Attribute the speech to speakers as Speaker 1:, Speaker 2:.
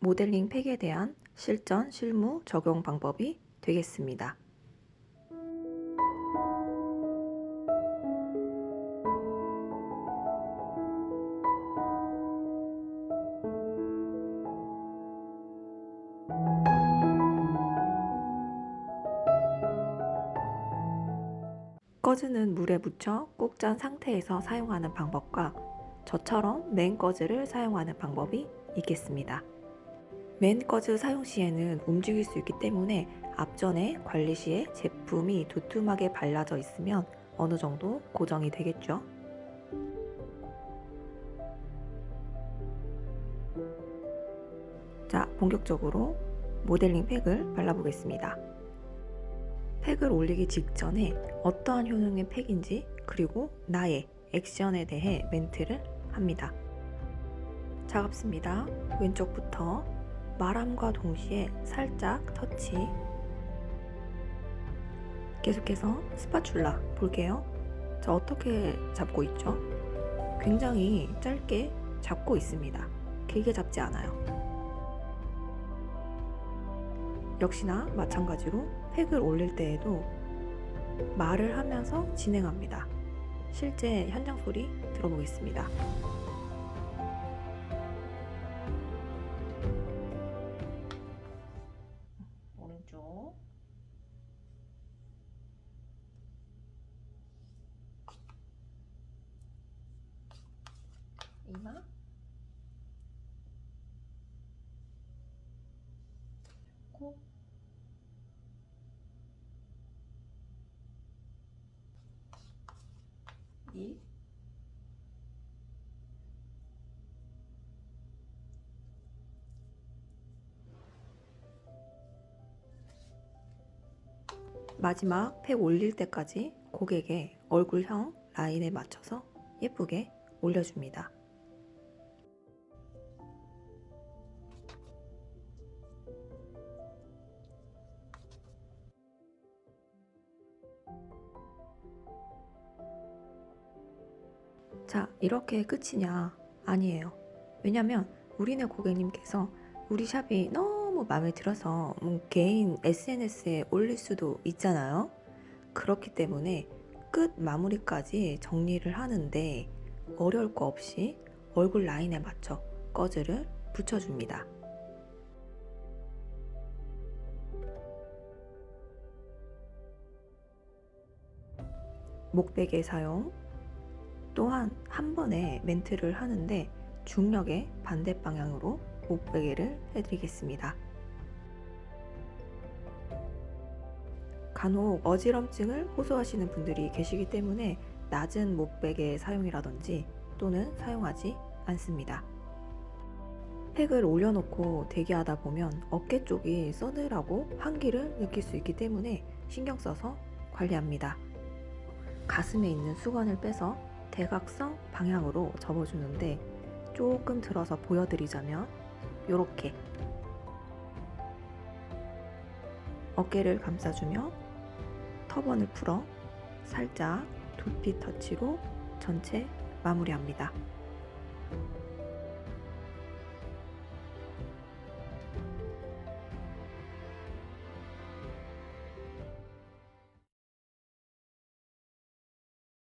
Speaker 1: 모델링 팩에 대한 실전 실무 적용 방법이 되겠습니다. 꺼즈는 물에 묻혀 꼭 짠 상태에서 사용하는 방법과 저처럼 맨 꺼즈를 사용하는 방법이 있겠습니다. 맨 꺼즈 사용 시에는 움직일 수 있기 때문에 앞전에 관리 시에 제품이 두툼하게 발라져 있으면 어느 정도 고정이 되겠죠. 자, 본격적으로 모델링 팩을 발라보겠습니다. 팩을 올리기 직전에 어떠한 효능의 팩인지 그리고 나의 액션에 대해 멘트를 합니다. 차갑습니다. 왼쪽부터 말함과 동시에 살짝 터치 계속해서 스파츌라 볼게요. 자 어떻게 잡고 있죠? 굉장히 짧게 잡고 있습니다. 길게 잡지 않아요. 역시나 마찬가지로 팩을 올릴 때에도 말을 하면서 진행합니다. 실제 현장 소리 들어보겠습니다. 이마? 코? 입 마지막 팩 올릴 때까지 고객의 얼굴형 라인에 맞춰서 예쁘게 올려줍니다. 자, 이렇게 끝이냐? 아니에요. 왜냐면 우리네 고객님께서 우리 샵이 너무 마음에 들어서 뭐 개인 SNS에 올릴 수도 있잖아요. 그렇기 때문에 끝 마무리까지 정리를 하는데 어려울 거 없이 얼굴 라인에 맞춰 꺼즈를 붙여줍니다. 목베개 사용 또한 한 번에 멘트를 하는데 중력의 반대 방향으로 목베개를 해드리겠습니다. 간혹 어지럼증을 호소하시는 분들이 계시기 때문에 낮은 목베개 사용이라든지 또는 사용하지 않습니다. 팩을 올려놓고 대기하다 보면 어깨 쪽이 서늘하고 한기를 느낄 수 있기 때문에 신경 써서 관리합니다. 가슴에 있는 수건을 빼서 대각선 방향으로 접어주는데 조금 들어서 보여드리자면 이렇게 어깨를 감싸주며 터번을 풀어 살짝 두피 터치로 전체 마무리합니다.